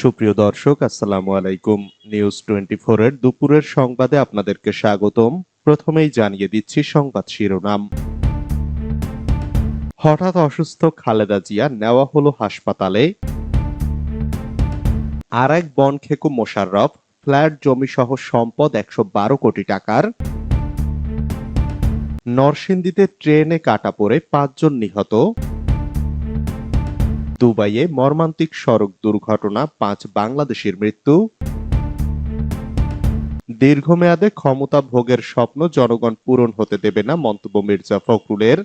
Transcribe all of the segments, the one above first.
সুপ্রিয় দর্শক, আসসালামু আলাইকুম। নিউজ টোয়েন্টি এর দুপুরের সংবাদে আপনাদেরকে স্বাগতম। প্রথমেই জানিয়ে দিচ্ছি সংবাদ শিরোনাম। হঠাৎ অসুস্থ খালেদা জিয়া নেওয়া হলো হাসপাতালে। আর এক বনখেকু মোশাররফ, ফ্ল্যাট জমি সহ সম্পদ একশো বারো কোটি টাকার। নরসিংদীতে ট্রেনে কাটা পড়ে পাঁচজন নিহত। দুবাইয়ে মর্মান্তিক সড়ক দুর্ঘটনা, পাঁচ বাংলাদেশের মৃত্যু। দীর্ঘমেয়াদে ক্ষমতা ভোগের স্বপ্ন জনগণ পূরণ হতে দেবে না মন্তব্য মির্জা ফখরুলের।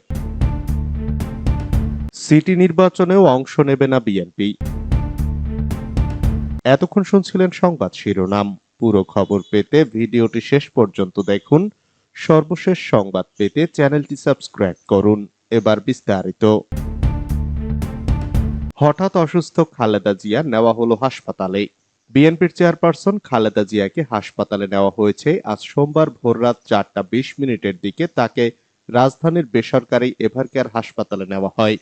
সিটি নির্বাচনেও অংশ নেবে না বিএনপি। এতক্ষণ শুনছিলেন সংবাদ শিরোনাম। পুরো খবর পেতে ভিডিওটি শেষ পর্যন্ত দেখুন। সর্বশেষ সংবাদ পেতে চ্যানেলটি সাবস্ক্রাইব করুন। এবার বিস্তারিত। হঠাৎ অসুস্থ খালেদা জিয়া নেওয়া হলো হাসপাতালে। বিএনপির চেয়ারপারসন খালেদা জিয়াকে হাসপাতালে নেওয়া হয়েছে। আজ সোমবার ভোররাত চারটা বিশ মিনিটের দিকে তাকে রাজধানীর বেসরকারি এভারকেয়ার হাসপাতালে নেওয়া হয়।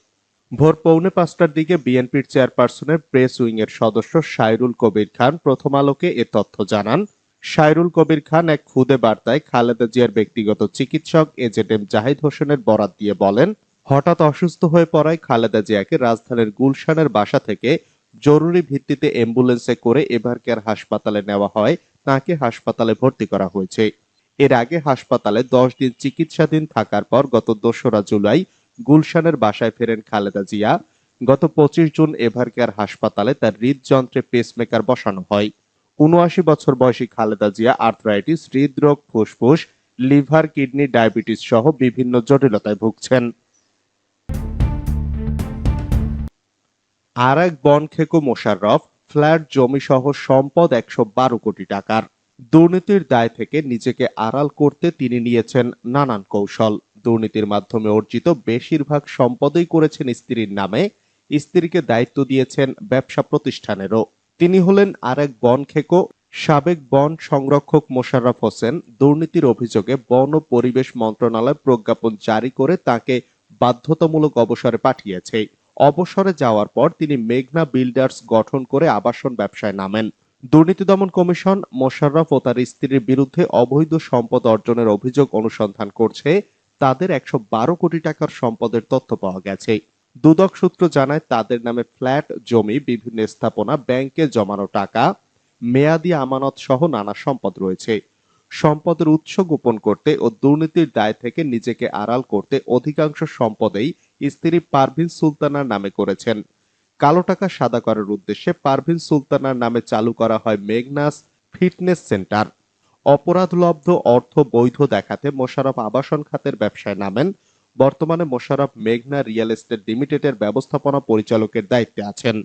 ভোর পৌনে পাঁচটার দিকে বিএনপির চেয়ারপারসনের প্রেস উইং এর সদস্য সাইরুল কবির খান প্রথম আলোকে এ তথ্য জানান। সাইরুল কবির খান এক খুদে বার্তায় খালেদা জিয়ার ব্যক্তিগত চিকিৎসক এজেড এম জাহিদ হোসেনের বরাত দিয়ে বলেন হঠাৎ অসুস্থ হয়ে পড়ায় খালেদা জিয়াকে রাজধানীর গুলশানের বাসা থেকে জরুরি ভিত্তিতে অ্যাম্বুলেন্সে করে এভারকেয়ার হাসপাতালে নেওয়া হয়। তাকে হাসপাতালে ভর্তি করা হয়েছে। এর আগে হাসপাতালে দশ দিন চিকিৎসাধীন থাকার পর গত দোসরা জুলাই গুলশানের বাসায় ফেরেন খালেদা জিয়া। গত পঁচিশ জুন এভারকেয়ার হাসপাতালে তার হৃদযন্ত্রে পেসমেকার বসানো হয়। উনআশি বছর বয়সী খালেদা জিয়া আর্থ্রাইটিস হৃদরোগ, ফুসফুস লিভার কিডনি ডায়াবেটিস সহ বিভিন্ন জটিলতায় ভুগছেন। আর এক বনখেকো মোশাররফ, ফ্ল্যাট জমি সহ সম্পদ একশো বারো কোটি টাকার। দুর্নীতির দায় থেকে নিজেকে আড়াল করতে তিনি নিয়েছেন নানান কৌশল। দুর্নীতির মাধ্যমে অর্জিত বেশিরভাগ সম্পদই করেছেন স্ত্রীর নামে। স্ত্রীকে দায়িত্ব দিয়েছেন ব্যবসা প্রতিষ্ঠানেরও। তিনি হলেন আর এক বনখেকো সাবেক বন সংরক্ষক মোশাররফ হোসেন। দুর্নীতির অভিযোগে বন ও পরিবেশ মন্ত্রণালয় প্রজ্ঞাপন জারি করে তাকে বাধ্যতামূলক অবসরে পাঠিয়েছে। অবসরে যাওয়ার পর তিনি মেঘনা বিল্ডার্স গঠন করে আবাসন ব্যবসায় নামেন। দুর্নীতি দমন কমিশন মোশাররফ ও তার স্ত্রীর বিরুদ্ধে অবৈধ সম্পদ অর্জনের অভিযোগ অনুসন্ধান করছে। তাদের একশো বারো কোটি টাকার সম্পদের তথ্য পাওয়া গেছে। দুদক সূত্র জানায়, তাদের নামে ফ্ল্যাট, জমি, বিভিন্ন স্থাপনা, ব্যাংকে জমানো টাকা, মেয়াদি আমানত সহ নানা সম্পদ রয়েছে। সম্পদের উৎস গোপন করতে ও দুর্নীতির দায় থেকে নিজেকে আড়াল করতে অধিকাংশ সম্পদেই স্ত্রী পারভিন সুলতানার নামে করেছেন। কালো টাকা সাদা করার উদ্দেশ্যে পারভিন সুলতানার নামে চালু করা হয় মেঘনাস ফিটনেস সেন্টার। অপরাধলব্ধ অর্থ বৈধ দেখাতে মোশারফ আবাসন খাতের ব্যবসায় নামেন। বর্তমানে মোশারফ মেঘনা রিয়েল এস্টেট লিমিটেডের ব্যবস্থাপনা পরিচালকের দায়িত্বে আছেন।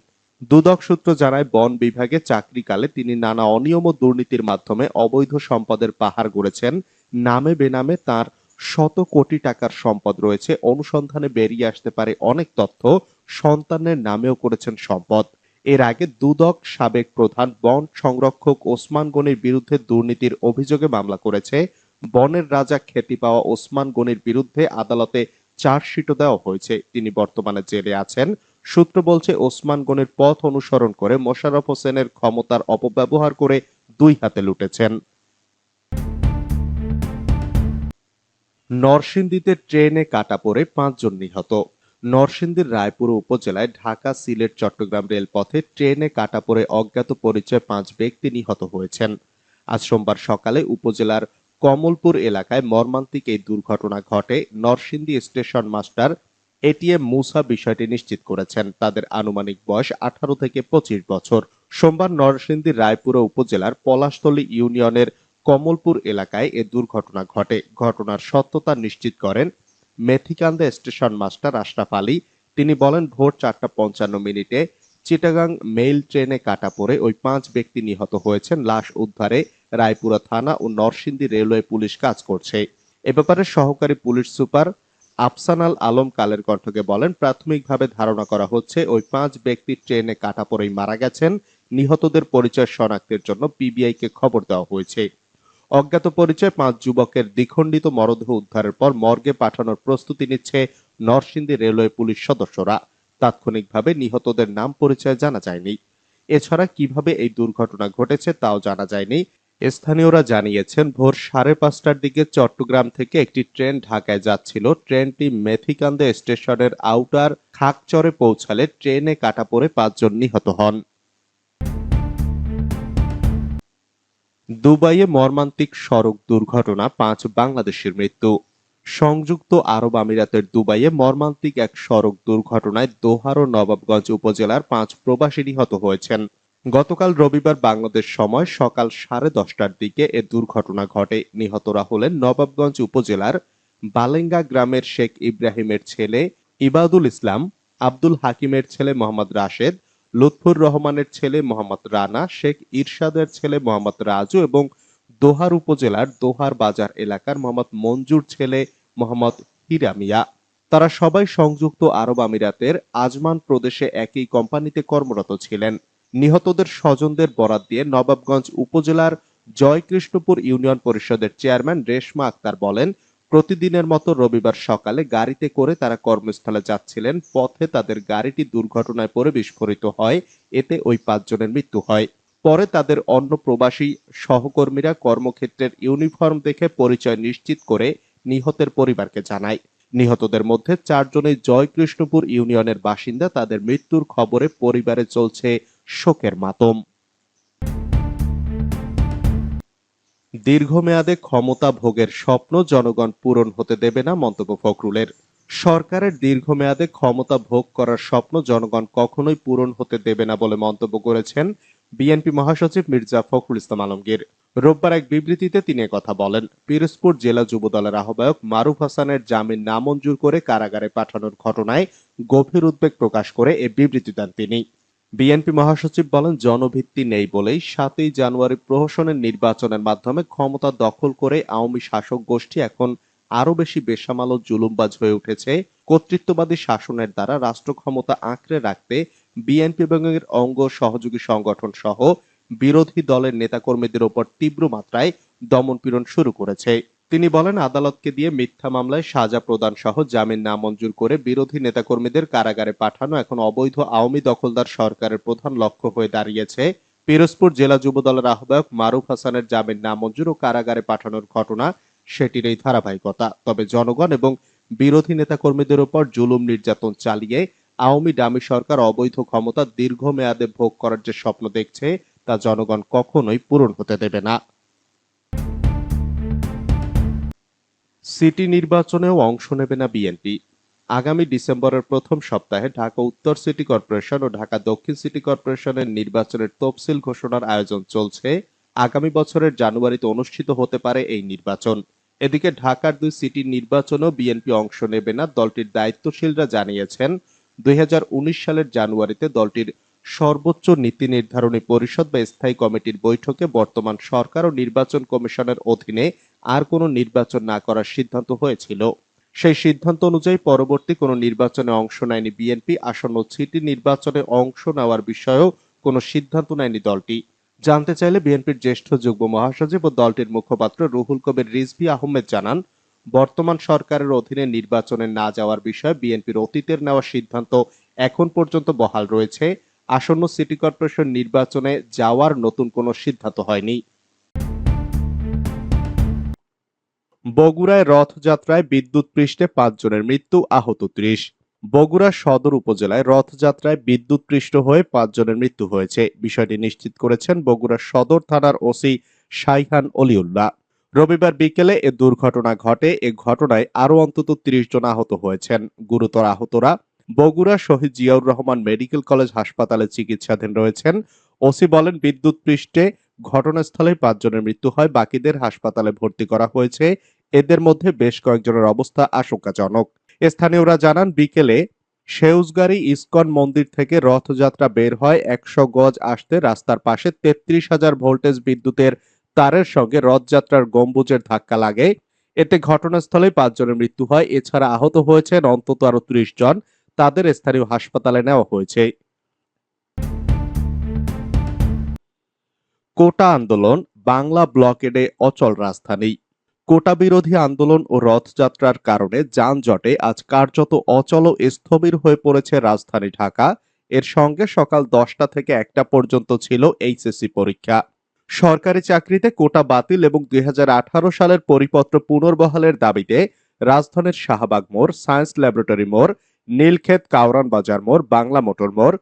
দুদক সূত্র জানায়, বন বিভাগে চাকরিকালে তিনি নানা অনিয়ম ও দুর্নীতির মাধ্যমে অবৈধ সম্পদের পাহাড় গড়েছেন। নামে বেনামে তার শত কোটি টাকার সম্পদ রয়েছে। অনুসন্ধানে বেরিয়ে আসতে পারে অনেক তথ্য। সন্তানের নামেও করেছেন সম্পদ। এর আগে দুদক সাবেক প্রধান বন সংরক্ষক ওসমান গনির বিরুদ্ধে দুর্নীতির অভিযোগে মামলা করেছে। বনের রাজা খ্যাতি পাওয়া ওসমান গনির বিরুদ্ধে আদালতে চার্জশিটও দেওয়া হয়েছে। তিনি বর্তমানে জেলে আছেন। সূত্র বলছে, ওসমান গনির পথ অনুসরণ করে মোশাররফ হোসেনের ক্ষমতার অপব্যবহার করে দুই হাতে লুটেছেন। নরসিংদীতে ট্রেনে কাটা পড়ে পাঁচজন নিহত। নরসিংদীর রায়পুর উপজেলায় ঢাকা, সিলেট, চট্টগ্রাম রেলপথে ট্রেনে কাটা পড়ে অজ্ঞাত পরিচয় পাঁচ ব্যক্তি নিহত হয়েছেন। আজ সোমবার সকালে উপজেলার কমলপুর এলাকায় মর্মান্তিক এই দুর্ঘটনা ঘটে Narsingdi station master ATM Musa বিষয়টি নিশ্চিত করেছেন। তাদের আনুমানিক বয়স আঠারো থেকে পঁচিশ বছর। সোমবার নরসিংদী রায়পুরা উপজেলার পলাশতলী ইউনিয়নের কমলপুর এলাকায় এ দুর্ঘটনা ঘটে। ঘটনার সত্যতা নিশ্চিত করেন মেথিকান্দা স্টেশন মাস্টার আশরাফ আলী। তিনি বলেন, ভোর চারটা পঞ্চান্ন মিনিটে চিটাগাং মেইল ট্রেনে কাটা পড়ে ওই পাঁচ ব্যক্তি নিহত হয়েছেন। লাশ উদ্ধারে রায়পুরা থানা ও নরসিংদী রেলওয়ে পুলিশ কাজ করছে। এ ব্যাপারে সহকারী পুলিশ সুপার আফসানাল আলম কালের কণ্ঠকে বলেন, প্রাথমিকভাবে ধারণা করা হচ্ছে ওই পাঁচ ব্যক্তি ট্রেনে কাটা পড়েই মারা গেছেন। নিহতদের পরিচয় শনাক্তের জন্য পিবিআই কে খবর দেওয়া হয়েছে। অজ্ঞাত পরিচয় পাঁচ যুবকের দ্বিখণ্ডিত মরদেহ উদ্ধারের পর মর্গে পাঠানোর প্রস্তুতি নিচ্ছে নরসিংদী রেলওয়ে পুলিশ সদস্যরা। তাৎক্ষণিকভাবে নিহতদের নাম পরিচয় জানা যায়নি। এছাড়া কীভাবে এই দুর্ঘটনা ঘটেছে তাও জানা যায়নি। স্থানীয়রা জানিয়েছেন, ভোর সাড়ে পাঁচটার দিকে চট্টগ্রাম থেকে একটি ট্রেন ঢাকায় যাচ্ছিল। ট্রেনটি মেথিকান্দে স্টেশনের আউটার খাকচরে পৌঁছালে ট্রেনে কাটা পড়ে পাঁচজন নিহত হন। দুবাইয়ে মর্মান্তিক সড়ক দুর্ঘটনা, পাঁচ বাংলাদেশের মৃত্যু। সংযুক্ত আরব আমিরাতের দুবাইয়ে মর্মান্তিক এক সড়ক দুর্ঘটনায় দোহার ও নবাবগঞ্জ উপজেলার পাঁচ প্রবাসী নিহত হয়েছেন। গতকাল রবিবার বাংলাদেশ সময় সকাল সাড়ে দশটার দিকে এ দুর্ঘটনা ঘটে। নিহতরা হলেন নবাবগঞ্জ উপজেলার বালেঙ্গা গ্রামের শেখ ইব্রাহিমের ছেলে ইবাদুল ইসলাম, আব্দুল হাকিমের ছেলে মোহাম্মদ রাশেদ লুৎফুর রহমানের ছেলে মোহাম্মদ রানা, শেখ ইরশাদের ছেলে মোহাম্মদ রাজু এবং দোহার উপজেলার দোহার বাজার এলাকার মোহাম্মদ মঞ্জুর ছেলে মোহাম্মদ হিরামিয়া তারা সবাই সংযুক্ত আরব আমিরাতের আজমান প্রদেশে একই কোম্পানিতে কর্মরত ছিলেন। নিহতদের স্বজনদের বরাত দিয়ে নবাবগঞ্জ উপজেলার জয়কৃষ্ণপুর ইউনিয়ন পরিষদের চেয়ারম্যান রেশমা আক্তার বলেন প্রতিদিনের মতো রবিবার সকালে গাড়িতে করে তারা কর্মস্থলে যাচ্ছিলেন। পথে তাদের গাড়িটি দুর্ঘটনায় পড়ে বিস্ফোরিত হয়। এতে ওই পাঁচজনের মৃত্যু হয়। পরে তাদের অন্য প্রবাসী সহকর্মীরা কর্মক্ষেত্রের ইউনিফর্ম দেখে পরিচয় নিশ্চিত করে নিহতের পরিবারকে জানায়। নিহতদের মধ্যে চারজনই জয়কৃষ্ণপুর ইউনিয়নের বাসিন্দা। তাদের মৃত্যুর খবরে পরিবারে চলছে শোকের মাতম। দীর্ঘমেয়াদে ক্ষমতা ভোগের স্বপ্ন জনগণ পূরণ হতে দেবে না মন্তব্য ফখরুলের। সরকারের দীর্ঘমেয়াদে ক্ষমতা ভোগ করার স্বপ্ন জনগণ কখনোই পূরণ হতে দেবে না বলে মন্তব্য করেছেন বিএনপি মহাসচিব মির্জা ফখরুল ইসলাম আলমগীর। রোববার এক বিবৃতিতে তিনি কথা বলেন, পিরোজপুর জেলা যুবদলের আহ্বায়ক মারুফ হাসানের জামিন নামঞ্জুর করে কারাগারে পাঠানোর ঘটনায় গভীর উদ্বেগ প্রকাশ করে এ বিবৃতি দেন তিনি। বিএনপি মহাসচিব বলেন, জনভিত্তি নেই বলেই সাতই জানুয়ারি প্রহসনের নির্বাচনের মাধ্যমে ক্ষমতা দখল করে আওয়ামী শাসক গোষ্ঠী এখন আরও বেশি বেসামাল জুলুমবাজ হয়ে উঠেছে। কর্তৃত্ববাদী শাসনের দ্বারা রাষ্ট্র ক্ষমতা আঁকড়ে রাখতে বিএনপি এবং এর অঙ্গ সহযোগী সংগঠন সহ বিরোধী দলের নেতাকর্মীদের ওপর তীব্র মাত্রায় দমনপীড়ন শুরু করেছে। তিনি বলেন, আদালতকে দিয়ে মিথ্যা মামলায় সাজা প্রদান সহ জামিন নামঞ্জুর করে বিরোধী নেতাকর্মীদের কারাগারে পাঠানো এখন অবৈধ আওয়ামী দখলদার সরকারের প্রধান লক্ষ্য হয়ে দাঁড়িয়েছে। পিরোজপুর জেলা যুব দলের আহ্বায়ক মারুফ হাসানের জামিন নামঞ্জুর ও কারাগারে পাঠানোর ঘটনা সেটির এই ধারাবাহিকতা। তবে জনগণ এবং বিরোধী নেতাকর্মীদের উপর জুলুম নির্যাতন চালিয়ে আওয়ামী ডামি সরকার অবৈধ ক্ষমতা দীর্ঘমেয়াদে ভোগ করার যে স্বপ্ন দেখছে, তা জনগণ কখনোই পূরণ হতে দেবে না। সিটি নির্বাচনেও অংশ নেবে না বিএনপি। আগামী ডিসেম্বরের প্রথম সপ্তাহে ঢাকা উত্তর সিটি কর্পোরেশন ও ঢাকা দক্ষিণ সিটি কর্পোরেশনের নির্বাচনের তফসিল ঘোষণার আয়োজন চলছে। আগামী বছরের জানুয়ারিতে অনুষ্ঠিত হতে পারে এই নির্বাচন। এদিকে ঢাকার দুই সিটি নির্বাচনেও বিএনপি অংশ নেবে না, দলটির দায়িত্বশীলরা জানিয়েছেন, দুই হাজার উনিশ সালের জানুয়ারিতে দলটির সর্বোচ্চ নীতি নির্ধারণী পরিষদ বা স্থায়ী কমিটির বৈঠকে বর্তমান সরকার ও নির্বাচন কমিশনের অধীনে আর কোনো নির্বাচন না করার সিদ্ধান্ত হয়েছিল। সেই সিদ্ধান্ত অনুযায়ী পরবর্তী কোনো নির্বাচনে অংশ নেয়নি বিএনপি, আসন্ন সিটি নির্বাচনে অংশ নেওয়ার বিষয়েও কোনো সিদ্ধান্ত নেয়নি দলটি। জানতে চাইলে বিএনপির জ্যেষ্ঠ যুগ্ম মহাসচিব ও দলটির মুখপাত্র রুহুল কবির রিজভি আহমেদ জানান, বর্তমান সরকারের অধীনে নির্বাচনে না যাওয়ার বিষয়ে বিএনপির অতীতের নেওয়া সিদ্ধান্ত এখন পর্যন্ত বহাল রয়েছে। আসন্ন সিটি কর্পোরেশন নির্বাচনে যাওয়ার নতুন কোনো সিদ্ধান্ত হয়নি। বগুড়ায় রথযাত্রায় বিদ্যুৎ পৃষ্ঠে পাঁচজনের মৃত্যু, আহত ত্রিশ। বগুড়া সদর উপজেলায় রথযাত্রায় বিদ্যুৎ পৃষ্ঠ হয়ে পাঁচজনের মৃত্যু হয়েছে। বিষয়টি নিশ্চিত করেছেন বগুড়া সদর থানার ওসি শাইহান অলিউল্লাহ। রবিবার বিকেলে এ দুর্ঘটনা ঘটে। এ ঘটনায় আরও অন্তত ত্রিশ জন আহত হয়েছেন। গুরুতর আহতরা বগুড়া শহীদ জিয়াউর রহমান মেডিকেল কলেজ হাসপাতালে চিকিৎসাধীন রয়েছেন। ওসি বলেন, বিদ্যুৎ পৃষ্ঠে ঘটনাস্থলে পাঁচজনের মৃত্যু হয়। বাকিদের হাসপাতালে ভর্তি করা হয়েছে। এদের মধ্যে বেশ কয়েকজনের অবস্থা আশঙ্কাজনক। স্থানীয়রা জানান, বিকেলে সেউজগাড়ি ইস্কন মন্দির থেকে রথযাত্রা বের হয়। একশো গজ আসতে রাস্তার পাশে তেত্রিশ হাজার ভোল্টেজ বিদ্যুতের তারের সঙ্গে রথযাত্রার গম্বুজের ধাক্কা লাগে। এতে ঘটনাস্থলে পাঁচজনের মৃত্যু হয়। এছাড়া আহত হয়েছেন অন্তত আরও ত্রিশ জন। তাদের স্থানীয় হাসপাতালে নেওয়া হয়েছে। কোটা আন্দোলন বাংলা ব্লকেডে অচল রাজধানী। কোটা বিরোধী আন্দোলন ও রথযাত্রার কারণে যানজটে আজ কার্যত অচল ও স্থবির হয়ে পড়েছে রাজধানী ঢাকা। এর সঙ্গে সকাল দশটা থেকে একটা পর্যন্ত ছিল এইচএসসি পরীক্ষা। সরকারি চাকরিতে কোটা বাতিল এবং দুই হাজার আঠারো সালের পরিপত্র পুনর্বহালের দাবিতে রাজধানীর শাহবাগ মোড়, সায়েন্স ল্যাবরেটরি মোড় নীলক্ষেত কাউরান বাজার মোড়, বাংলা মোটর মোড়,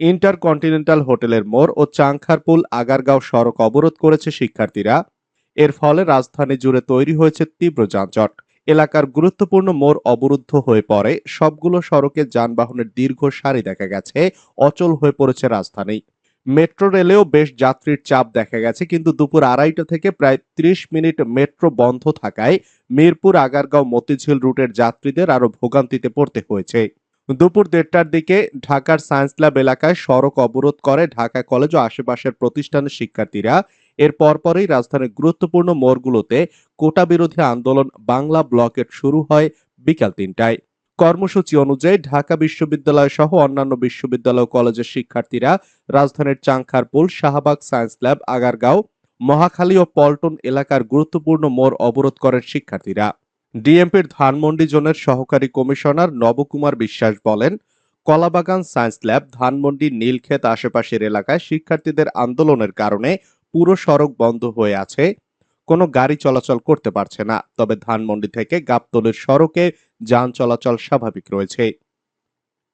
ইন্টারকন্টিনেন্টাল হোটেলের মোড় ও চাংখারপুল আগারগাঁও সড়ক অবরোধ করেছে শিক্ষার্থীরা। এর ফলে রাজধানী জুড়ে তৈরি হয়েছে তীব্র যানজট। এলাকার গুরুত্বপূর্ণ মোড় অবরুদ্ধ হয়ে পড়ে। সবগুলো সড়কে যানবাহনের দীর্ঘ সারি দেখা গেছে। অচল হয়ে পড়েছে রাজধানী। মেট্রো রেলেও বেশ যাত্রীর চাপ দেখা গেছে, কিন্তু দুপুর আড়াইটা থেকে প্রায় ত্রিশ মিনিট মেট্রো বন্ধ থাকায় মিরপুর, আগারগাঁও, মতিঝিল রুটের যাত্রীদের আরও ভোগান্তিতে পড়তে হয়েছে। দুপুর দেড়টার দিকে ঢাকার সায়েন্স ল্যাব এলাকায় সড়ক অবরোধ করে ঢাকা কলেজ ও আশেপাশের প্রতিষ্ঠানের শিক্ষার্থীরা। এর পরপরই রাজধানীর গুরুত্বপূর্ণ মোড়গুলোতে কোটা বিরোধী আন্দোলন বাংলা ব্লকেট শুরু হয় বিকাল তিনটায়। কর্মসূচি অনুযায়ী ঢাকা বিশ্ববিদ্যালয় সহ অন্যান্য বিশ্ববিদ্যালয় কলেজের শিক্ষার্থীরা রাজধানীর চাংখারপুল, শাহবাগ সায়েন্স ল্যাব, আগারগাঁও, মহাখালী ও পল্টন এলাকার গুরুত্বপূর্ণ মোড় অবরোধ করেন শিক্ষার্থীরা। ডিএমপির ধানমন্ডি জোনের সহকারী কমিশনার নবকুমার বিশ্বাস বলেন, কলাবাগান সায়েন্স ল্যাব, ধানমন্ডি, নীলক্ষেত আশেপাশের এলাকায় শিক্ষার্থীদের আন্দোলনের কারণে পুরো সড়ক বন্ধ হয়ে আছে। কোনো গাড়ি চলাচল করতে পারছে না, তবে ধানমন্ডি থেকে গাবতলের সড়কে যান চলাচল স্বাভাবিক রয়েছে।